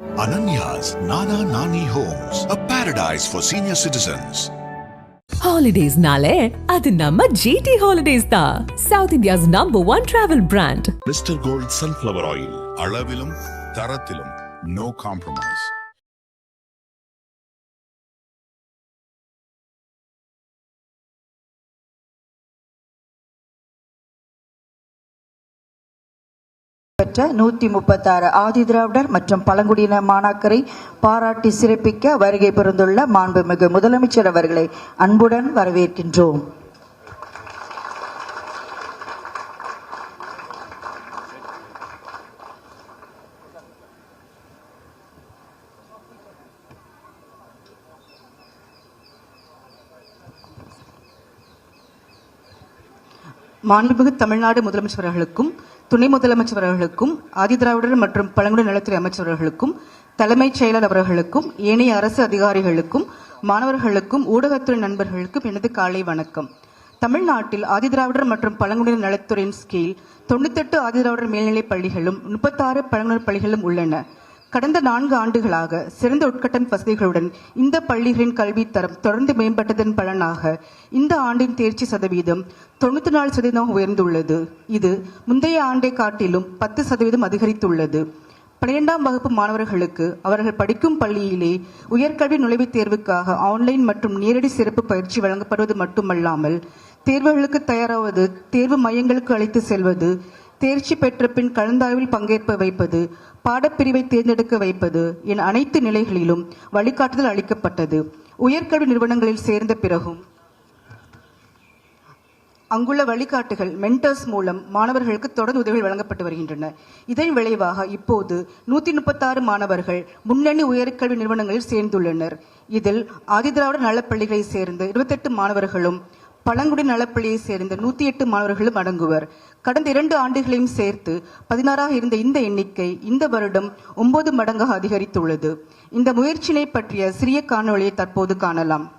Ananya's Nana Nani Homes, a paradise for senior citizens. ஹாலிடேஸ்னாலே அது நம்ம ஜிடி ஹாலிடேஸ் தான் south India's number one travel brand Mr. Gold Sunflower Oil. அளவிலும் தரத்திலும் no compromise. பெற்ற நூத்தி முப்பத்தாறு ஆதிதிராவிடர் மற்றும் பழங்குடியின மாணாக்கரை பாராட்டி சிறப்பிக்க வருகை பிறந்துள்ள மாண்புமிகு முதலமைச்சர் அவர்களை அன்புடன் வரவேற்கின்றோம். மாண்புமிகு தமிழ்நாடு முதலமைச்சர் அவர்களுக்கும் துணை முதலமைச்சர் அவர்களுக்கும் ஆதிதிராவிடர் மற்றும் பழங்குடி நலத்துறை அமைச்சர் அவர்களுக்கும் தலைமைச் செயலர் அவர்களுக்கும் ஏனைய அரசு அதிகாரிகளுக்கும் மாணவர்களுக்கும் ஊடகத்துறை நண்பர்களுக்கும் எனது காலை வணக்கம். தமிழ்நாட்டில் ஆதிதிராவிடர் மற்றும் பழங்குடியினர் நலத்துறையின் கீழ் தொண்ணூத்தெட்டு ஆதிதிராவிடர் மேல்நிலைப் பள்ளிகளும் முப்பத்தாறு பழங்குடியினர் பள்ளிகளும் உள்ளன. கடந்த நான்கு ஆண்டுகளாக சிறந்த உட்கட்டம் வசதிகளுடன் இந்த பள்ளிகளின் கல்வி தரம் தொடர்ந்து மேம்பட்டதன் பலனாக இந்த ஆண்டின் தேர்ச்சி சதவீதம் தொண்ணூத்தி நாலு சதவீதம் உயர்ந்துள்ளது. இது முந்தைய ஆண்டை காட்டிலும் பத்து சதவீதம் அதிகரித்துள்ளது. பன்னிரெண்டாம் வகுப்பு மாணவர்களுக்கு அவர்கள் படிக்கும் பள்ளியிலே உயர்கல்வி நுழைவுத் தேர்வுக்காக ஆன்லைன் மற்றும் நேரடி சிறப்பு பயிற்சி வழங்கப்படுவது மட்டுமல்லாமல் தேர்வுகளுக்கு தயாராவது தேர்வு மையங்களுக்கு அழைத்து செல்வது தேர்ச்சி பெற்ற பின் கலந்தாய்வில் பங்கேற்ப வைப்பது பாடப்பிரிவை தேர்ந்தெடுக்க வைப்பது என அனைத்து நிலைகளிலும் வழிகாட்டுதல் அளிக்கப்பட்டது. உயர்கல்வி நிறுவனங்களில் சேர்ந்த பிறகும் அங்குள்ள வழிகாட்டுகள் மென்டர்ஸ் மூலம் மாணவர்களுக்கு தொடர்ந்து உதவிகள் வழங்கப்பட்டு வருகின்றன. இதன் விளைவாக இப்போது நூத்தி முப்பத்தாறு மாணவர்கள் முன்னணி உயர்கல்வி நிறுவனங்களில் சேர்ந்துள்ளனர். இதில் ஆதிதிராவிட நலப்பள்ளிகளை சேர்ந்த இருபத்தெட்டு மாணவர்களும் பழங்குடி நலப்பள்ளியை சேர்ந்த நூத்தி எட்டு மாணவர்களும் அடங்குவர். கடந்த இரண்டு ஆண்டுகளையும் சேர்த்து பதினாறாக இருந்த இந்த எண்ணிக்கை இந்த வருடம் ஒன்பது மடங்காக அதிகரித்துள்ளது. இந்த முயற்சியினை பற்றிய சிறிய காணொளியை தற்போது காணலாம்.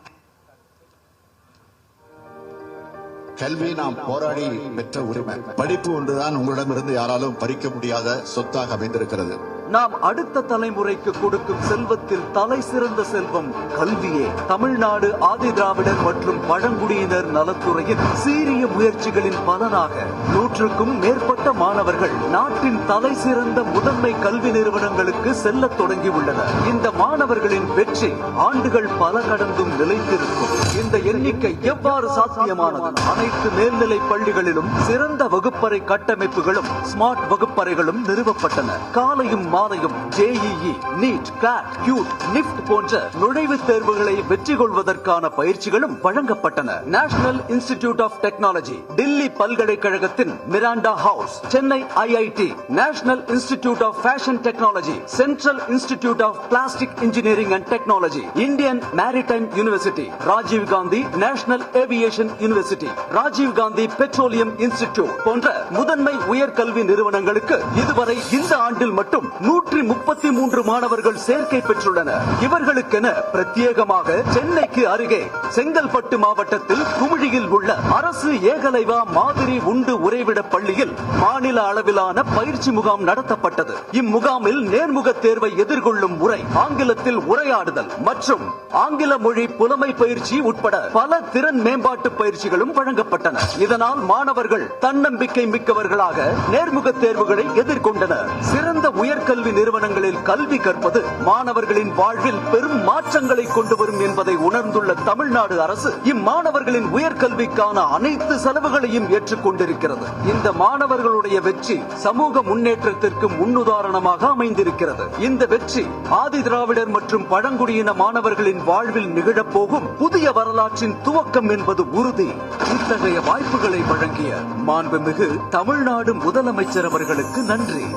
கல்வி நாம் போராடி பெற்ற உரிமை. படிப்பு ஒன்றுதான் உங்களிடமிருந்து யாராலும் பறிக்க முடியாத சொத்தாக அமைந்திருக்கிறது. நாம் அடுத்த தலைமுறைக்கு கொடுக்கும் செல்வத்தில் தலை சிறந்த செல்வம் கல்வியே. தமிழ்நாடு ஆதிதிராவிடர் மற்றும் பழங்குடியினர் நலத்துறையின் சீரிய முயற்சிகளின் பலனாக நூற்றுக்கும் மேற்பட்ட மாணவர்கள் நாட்டின் தலை சிறந்த முதன்மை கல்வி நிறுவனங்களுக்கு செல்லத் தொடங்கியுள்ளனர். இந்த மாணவர்களின் வெற்றி ஆண்டுகள் பல கடந்தும் நிலைத்திருக்கும். இந்த எண்ணிக்கை எவ்வாறு சாத்தியமானது? அனைத்து மேல்நிலை பள்ளிகளிலும் சிறந்த வகுப்பறை கட்டமைப்புகளும் ஸ்மார்ட் வகுப்பறைகளும் நிறுவப்பட்டன. காலையும் ஆணையம் JEE NEET CLAT CUET NIFT போன்ற நுழைவுத் தேர்வுகளை வெற்றி கொள்வதற்கான பயிற்சிகளும் வழங்கப்பட்டன. National institute of technology Delhi பல்கலைக்கழகத்தின் Miranda house Chennai IIT national institute of fashion technology central institute of plastic engineering and technology Indian maritime university Rajiv Gandhi national aviation university Rajiv Gandhi petroleum institute போன்ற முதன்மை உயர்கல்வி நிறுவனங்களுக்கு இதுவரை இந்த ஆண்டில் மட்டும் நூற்றி முப்பத்தி மூன்று மாணவர்கள் சேர்க்கை பெற்றுள்ளனர். இவர்களுக்கென பிரத்யேகமாக சென்னைக்கு அருகே செங்கல்பட்டு மாவட்டத்தில் குமிழியில் உள்ள அரசு ஏகலைவா மாதிரி உண்டு உறைவிட பள்ளியில் மாநில அளவிலான பயிற்சி முகாம் நடத்தப்பட்டது. இம்முகாமில் நேர்முக தேர்வை எதிர்கொள்ளும் முறை ஆங்கிலத்தில் உரையாடுதல் மற்றும் ஆங்கில மொழி புலமை பயிற்சி உட்பட பல திறன் மேம்பாட்டு பயிற்சிகளும் வழங்கப்பட்டன. இதனால் மாணவர்கள் தன்னம்பிக்கை மிக்கவர்களாக நேர்முக தேர்வுகளை எதிர்கொண்டனர். சிறந்த உயர்கல்வி நிறுவனங்களில் கல்வி கற்பது மாணவர்களின் வாழ்வில் பெரும் மாற்றங்களை கொண்டு வரும் என்பதை உணர்ந்துள்ள தமிழ்நாடு அரசு இம்மாணவர்களின் உயர்கல்விக்கான அனைத்து செலவுகளையும் ஏற்றுக்கொண்டிருக்கிறது. இந்த மாணவர்களுடைய வெற்றி சமூக முன்னேற்றத்திற்கு முன்னுதாரணமாக அமைந்திருக்கிறது. இந்த வெற்றி ஆதி திராவிடர் மற்றும் பழங்குடியின மாணவர்களின் வாழ்வில் நிகழப்போகும் புதிய வரலாற்றின் துவக்கம் என்பது உறுதி. இத்தகைய வாய்ப்புகளை வழங்கிய மாண்புமிகு தமிழ்நாடு முதலமைச்சர் அவர்களுக்கு நன்றி.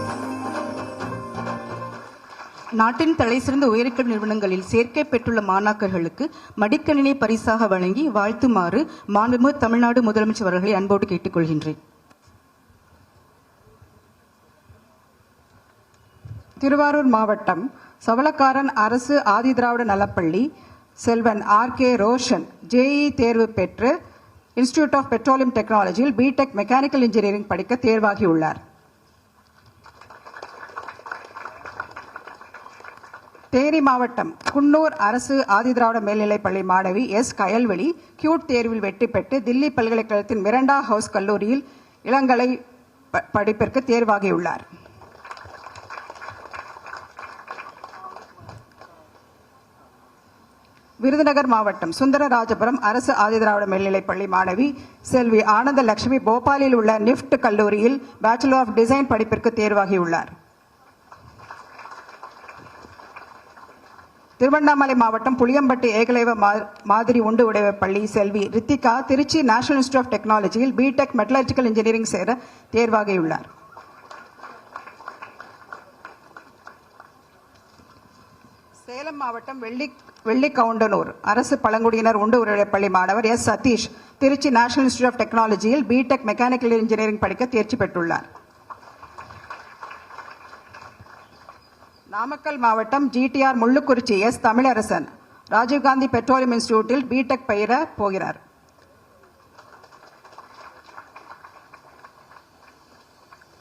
நாட்டின் தலைசிறந்த உயர்கல்வி நிறுவனங்களில் சேர்க்கை பெற்றுள்ள மாணாக்கர்களுக்கு மடிக்கணினை பரிசாக வழங்கி வாழ்த்துமாறு மாண்புமிகு தமிழ்நாடு முதலமைச்சர் அவர்களை அன்போடு கேட்டுக்கொள்கின்றேன். திருவாரூர் மாவட்டம் சவளக்காரன் அரசு ஆதிதிராவிட நலப்பள்ளி செல்வன் ஆர் கே ரோஷன் ஜேஇ தேர்வு பெற்று இன்ஸ்டிடியூட் ஆஃப் பெட்ரோலியம் டெக்னாலஜியில் பிடெக் மெக்கானிக்கல் இன்ஜினியரிங் படிக்க தேர்வாகியுள்ளார். தேனி மாவட்டம் குன்னூர் அரசு ஆதிதிராவிட மேல்நிலைப் பள்ளி மாணவி எஸ். கயல்வெளி கியூட் தேர்வில் வெற்றி பெற்று தில்லி பல்கலைக்கழகத்தின் மிரண்டா ஹவுஸ் கல்லூரியில் இளங்கலை படிப்பிற்கு தேர்வாகியுள்ளார். விருதுநகர் மாவட்டம் சுந்தரராஜபுரம் அரசு ஆதிதிராவிட மேல்நிலைப்பள்ளி மாணவி செல்வி ஆனந்த லட்சுமி போபாலில் உள்ள நிஃப்ட் கல்லூரியில் பேச்சுலர் ஆஃப் டிசைன் படிப்பிற்கு தேர்வாகியுள்ளார். திருவண்ணாமலை மாவட்டம் புளியம்பட்டி ஏகலைவ மா- மாதிரி உண்டு உடைய பள்ளி செல்வி Rithika Tiruchi national institute of டெக்னாலஜியில் பிடெக் மெட்டலர்ஜிக்கல் இன்ஜினியரிங் சேர தேர்வாகியுள்ளார். சேலம் மாவட்டம் வெள்ளி வெள்ளிக்கவுண்டனூர் அரசு பழங்குடியினர் உண்டு உரைப்பள்ளி மாணவர் S Sathish Tiruchi national institute of டெக்னாலஜியில் பிடெக் மெக்கானிக்கல் இன்ஜினியரிங் படிக்க தேர்ச்சி பெற்றுள்ளார். நாமக்கல் மாவட்டம் GTR Mullukurichi S Tamilarasan. Rajiv Gandhi petroleum இன்ஸ்டிடியூட்டில் BTech பயிர போகிறார்.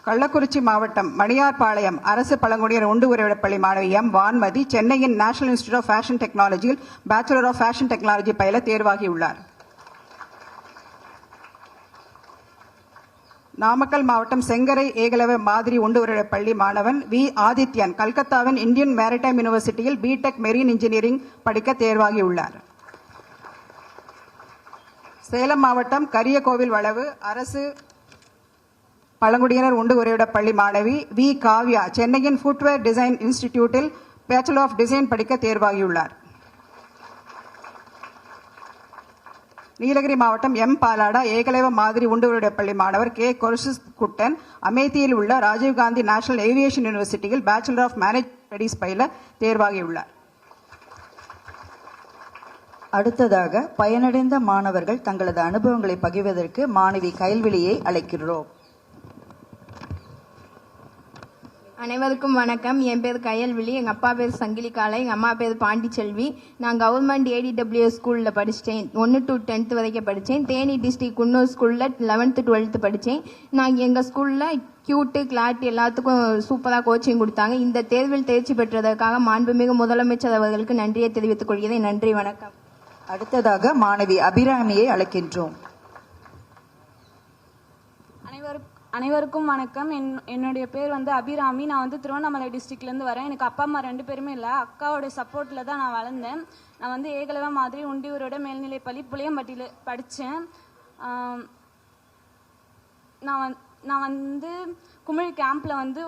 கள்ளக்குறிச்சி மாவட்டம் மணியார்பாளையம் அரசு பழங்குடியினர் உண்டு உறைவிடப்பள்ளி மாணவி எம். வான்மதி சென்னையின் நேஷனல் இன்ஸ்டியூட் ஆஃப் ஃபேஷன் டெக்னாலஜியில் பேச்சுலர் ஆஃப் ஃபேஷன் டெக்னாலஜி பயில தேர்வாகியுள்ளார். நாமக்கல் மாவட்டம் செங்கரை ஏகலவ மாதிரி உண்டு பள்ளி மாணவன் வி. ஆதித்யன் கல்கத்தாவின் இந்தியன் மேரிடைம் யூனிவர்சிட்டியில் பிடெக் மெரீன் இன்ஜினியரிங் படிக்க தேர்வாகியுள்ளார். சேலம் மாவட்டம் கரியகோவில் வளவு அரசு பழங்குடியினர் உண்டு பள்ளி மாணவி வி. காவ்யா சென்னையின் ஃபுட்வேர் டிசைன் இன்ஸ்டிடியூட்டில் பேச்சுலர் ஆஃப் டிசைன் படிக்க தேர்வாகியுள்ளார். நீலகிரி மாவட்டம் எம் பாலாடா ஏகலைவ மாதிரி உண்டு பள்ளி மாணவர் கே. கொர்ஷிஸ் குட்டன் அமேத்தியில் உள்ள ராஜீவ்காந்தி நேஷனல் ஏவியேஷன் யூனிவர்சிட்டியில் பேச்சுலர் ஆஃப் மேனேஜ் ஸ்டடீஸ் பயில தேர்வாகியுள்ளார். அடுத்ததாக பயனடைந்த மாணவர்கள் தங்களது அனுபவங்களை பகிர்வதற்கு மாணவி கயல்விழியை அழைக்கிறோம். அனைவருக்கும் வணக்கம். என் பேர் கயல்விழி. எங்கள் அப்பா பேர் சங்கிலி காலை எங்கள் அம்மா பேர் பாண்டிச்செல்வி. நான் கவர்மெண்ட் ஏடிடபிள்யூ ஸ்கூலில் படித்தேன் ஒன்று டு டென்த்து வரைக்கும் படித்தேன் தேனி டிஸ்ட்ரிக் குன்னூர் ஸ்கூலில் லெவன்த்து டுவெல்த்து படித்தேன் நான் எங்கள் ஸ்கூலில் கியூட்டு கிளாட் எல்லாத்துக்கும் சூப்பராக கோச்சிங் கொடுத்தாங்க. இந்த தேர்வில் தேர்ச்சி பெற்றதற்காக மாண்புமிகு முதலமைச்சர் அவர்களுக்கு நன்றியை தெரிவித்துக் கொள்கிறேன். நன்றி வணக்கம். அடுத்ததாக மாணவி அபிராமியை அழைக்கின்றோம். அனைவருக்கும் வணக்கம். என் என்னுடைய பேர் வந்து அபிராமி. நான் வந்து திருவண்ணாமலை டிஸ்ட்ரிக்ட்லேருந்து வரேன். எனக்கு அப்பா அம்மா ரெண்டு பேருமே இல்லை. அக்காவோட சப்போர்ட்டில் தான் நான் வளர்ந்தேன். நான் வந்து ஏகலவ மாதிரி உண்டியூரோட மேல்நிலைப்பள்ளி புளியம்பட்டியில் படித்தேன் நான் வந் நான் வந்து குமிழ் கேம்பில் வந்து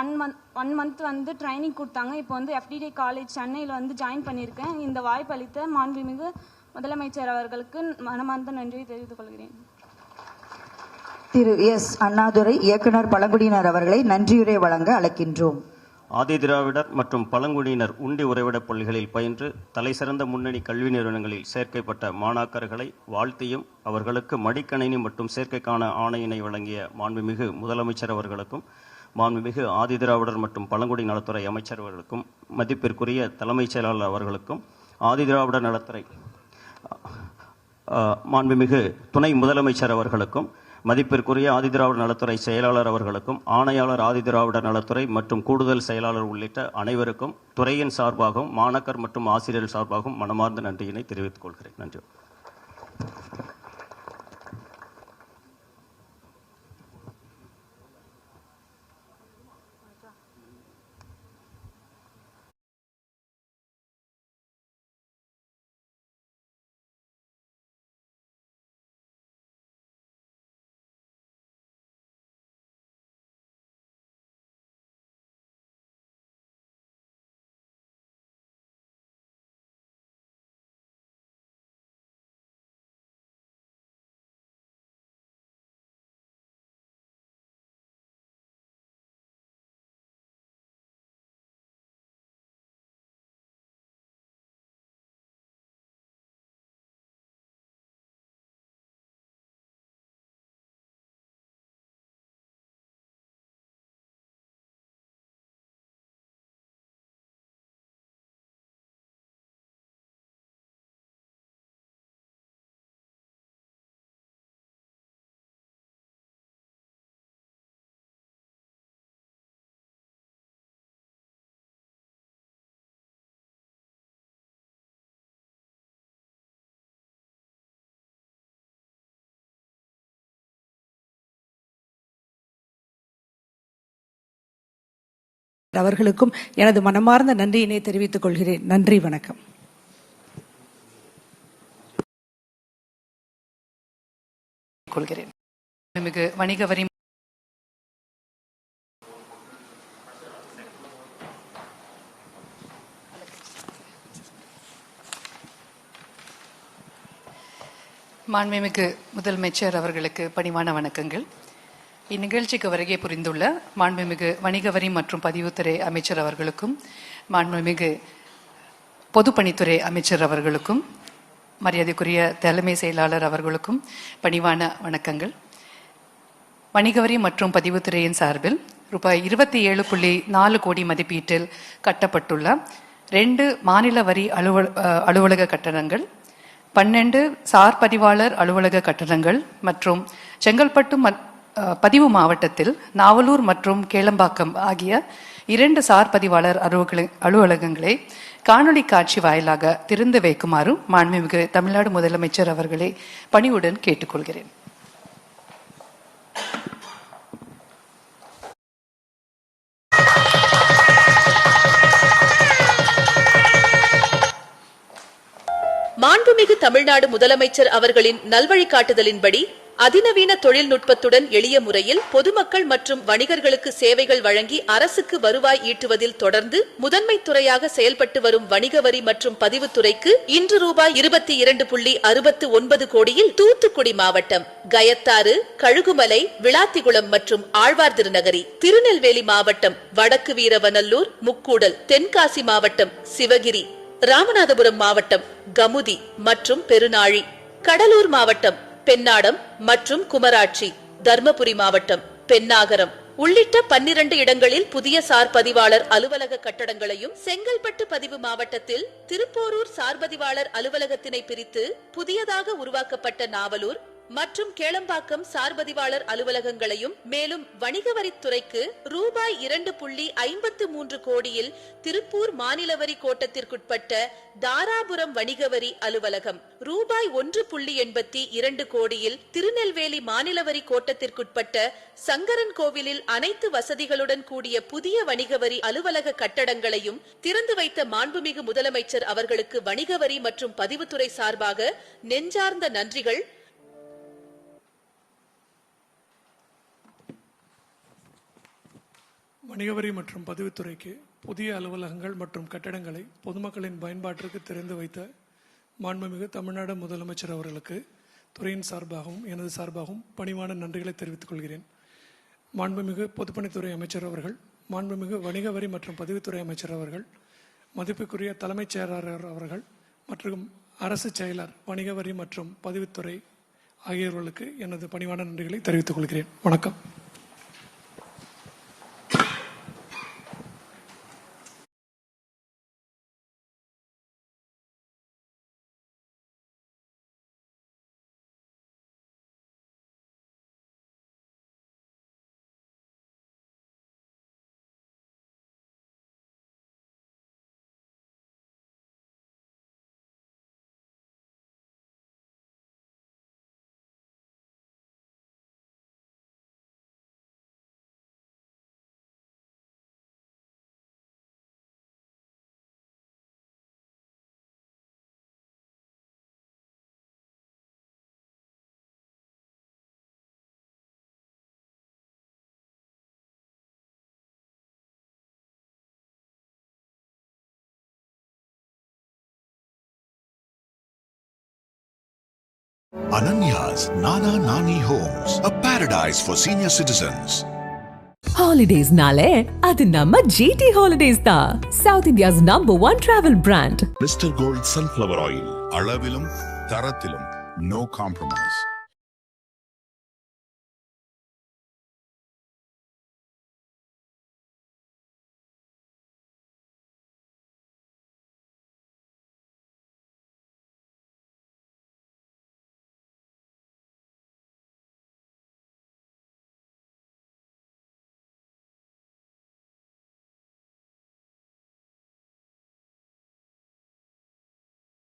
ஒன் மந்த் ஒன் மந்த் வந்து ட்ரைனிங் கொடுத்தாங்க. இப்போ வந்து எஃப்டிடி காலேஜ் சென்னையில் வந்து ஜாயின் பண்ணியிருக்கேன். இந்த வாய்ப்பு அளித்த மாண்புமிகு முதலமைச்சர் அவர்களுக்கு மனமார்ந்த நன்றியை தெரிவித்துக் கொள்கிறேன். திரு எஸ். அண்ணாதுரை இயக்குனர் பழங்குடியினர் அவர்களை நன்றியுரை வழங்க அழைக்கின்றோம். ஆதிதிராவிடர் மற்றும் பழங்குடியினர் உண்டி உறைவிடப் பள்ளிகளில் பயின்று தலைசிறந்த முன்னணி கல்வி நிறுவனங்களில் சேர்க்கப்பட்ட மாணாக்கர்களை வாழ்த்தியும் அவர்களுக்கு மடிக்கணினி மற்றும் சேர்க்கைக்கான ஆணையினை வழங்கிய மாண்புமிகு முதலமைச்சர் அவர்களுக்கும் மாண்புமிகு ஆதிதிராவிடர் மற்றும் பழங்குடி நலத்துறை அமைச்சர் அவர்களுக்கும் மதிப்பிற்குரிய தலைமைச் செயலாளர் அவர்களுக்கும் ஆதிதிராவிடர் நலத்துறை மாண்புமிகு துணை முதலமைச்சர் அவர்களுக்கும் மதிப்பிற்குரிய ஆதிதிராவிட நலத்துறை செயலாளர் அவர்களுக்கும் ஆணையாளர் ஆதிதிராவிட நலத்துறை மற்றும் கூடுதல் செயலாளர் உள்ளிட்ட அனைவருக்கும் துறையின் சார்பாகவும் மாணக்கர் மற்றும் ஆசிரியர் சார்பாகவும் மனமார்ந்த நன்றியினை தெரிவித்துக் கொள்கிறேன். நன்றி. அவர்களுக்கும் எனது மனமார்ந்த நன்றியினை தெரிவித்துக் கொள்கிறேன். நன்றி வணக்கம். கொள்கிறேன். மிகு வணிக வரி மாண்புமிகு முதலமைச்சர் அவர்களுக்கு பணிவான வணக்கங்கள். இந்நிகழ்ச்சிக்கு வருகை புரிந்துள்ள மாண்புமிகு வணிக வரி மற்றும் பதிவுத்துறை அமைச்சர் அவர்களுக்கும் மாண்புமிகு பொதுப்பணித்துறை அமைச்சர் அவர்களுக்கும் மரியாதைக்குரிய தலைமை செயலாளர் அவர்களுக்கும் பணிவான வணக்கங்கள். வணிகவரி மற்றும் பதிவுத்துறையின் சார்பில் ரூபாய் இருபத்தி ஏழு புள்ளி நாலு கோடி மதிப்பீட்டில் கட்டப்பட்டுள்ள ரெண்டு மாநில வரி அலுவல் அலுவலக கட்டணங்கள் பன்னெண்டு சார் பதிவாளர் அலுவலக கட்டணங்கள் மற்றும் செங்கல்பட்டு பதிவு மாவட்டத்தில் நாவலூர் மற்றும் கேளம்பாக்கம் ஆகிய இரண்டு சார் பதிவாளர் அலுவலக அலுவலகங்களை காணொலி காட்சி வாயிலாக திறந்து வைக்குமாறு மாண்புமிகு தமிழ்நாடு முதலமைச்சர் அவர்களை பணிவுடன் கேட்டுக்கொள்கிறேன். மாண்புமிகு தமிழ்நாடு முதலமைச்சர் அவர்களின் நல்வழிகாட்டுதலின்படி அதிநவீன தொழில்நுட்பத்துடன் எளிய முறையில் பொதுமக்கள் மற்றும் வணிகர்களுக்கு சேவைகள் வழங்கி அரசுக்கு வருவாய் ஈட்டுவதில் தொடர்ந்து முதன்மை துறையாக செயல்பட்டு வரும் வணிக வரி மற்றும் பதிவுத்துறைக்கு இன்று ரூபாய் இருபத்தி இரண்டு புள்ளி அறுபத்து ஒன்பது கோடியில் தூத்துக்குடி மாவட்டம் கயத்தாறு கழுகுமலை விளாத்திகுளம் மற்றும் ஆழ்வார் திருநகரி திருநெல்வேலி மாவட்டம் வடக்கு வீரவநல்லூர் முக்கூடல் தென்காசி மாவட்டம் சிவகிரி ராமநாதபுரம் மாவட்டம் கமுதி மற்றும் பெருநாழி கடலூர் மாவட்டம் பெண்ணாடம் மற்றும் குமராட்சி தர்மபுரி மாவட்டம் பெண்ணாகரம். உள்ளிட்ட பன்னிரண்டு இடங்களில் புதிய சார் பதிவாளர் அலுவலக கட்டடங்களையும் செங்கல்பட்டு பதிவு மாவட்டத்தில் திருப்போரூர் சார்பதிவாளர் அலுவலகத்தினை பிரித்து புதியதாக உருவாக்கப்பட்ட நாவலூர் மற்றும் கேளம்பாக்கம் சார்பதிவாளர் அலுவலகங்களையும் மேலும் வணிக வரித்துறைக்கு ரூபாய் இரண்டு புள்ளி ஐம்பத்து மூன்று கோடியில் திருப்பூர் மாநில வரி கோட்டத்திற்குட்பட்ட தாராபுரம் வணிக வரி அலுவலகம் ரூபாய் ஒன்று புள்ளி எண்பத்தி இரண்டு கோடியில் திருநெல்வேலி மாநில வரி கோட்டத்திற்குட்பட்ட சங்கரன் கோவிலில் அனைத்து வசதிகளுடன் கூடிய புதிய வணிக வரி அலுவலக கட்டடங்களையும் திறந்து வைத்த மாண்புமிகு முதலமைச்சர் அவர்களுக்கு வணிக வரி மற்றும் பதிவுத்துறை சார்பாக நெஞ்சார்ந்த நன்றிகள். வணிகவரி மற்றும் பதிவுத்துறைக்கு புதிய அலுவலகங்கள் மற்றும் கட்டடங்களை பொதுமக்களின் பயன்பாட்டிற்கு திறந்து வைத்த மாண்புமிகு தமிழ்நாடு முதலமைச்சர் அவர்களுக்கு துறையின் சார்பாகவும் எனது சார்பாகவும் பணிவான நன்றிகளை தெரிவித்துக் கொள்கிறேன். மாண்புமிகு பொதுப்பணித்துறை அமைச்சர் அவர்கள் மாண்புமிகு வணிக வரி மற்றும் பதிவுத்துறை அமைச்சர் அவர்கள் மதிப்புக்குரிய தலைமைச் செயலாளர் அவர்கள் மற்றும் அரசு செயலர் வணிக வரி மற்றும் பதிவுத்துறை ஆகியோர்களுக்கு எனது பணிவான நன்றிகளை தெரிவித்துக் கொள்கிறேன். வணக்கம். Ananya's Nana Nani Homes, a paradise for senior citizens. ஹாலிடேஸ்னாலே அது நம்ம ஜிடி ஹாலிடேஸ் தான் south India's number one travel brand Mr. Gold Sunflower Oil. அளவிலும் தரத்திலும் no compromise.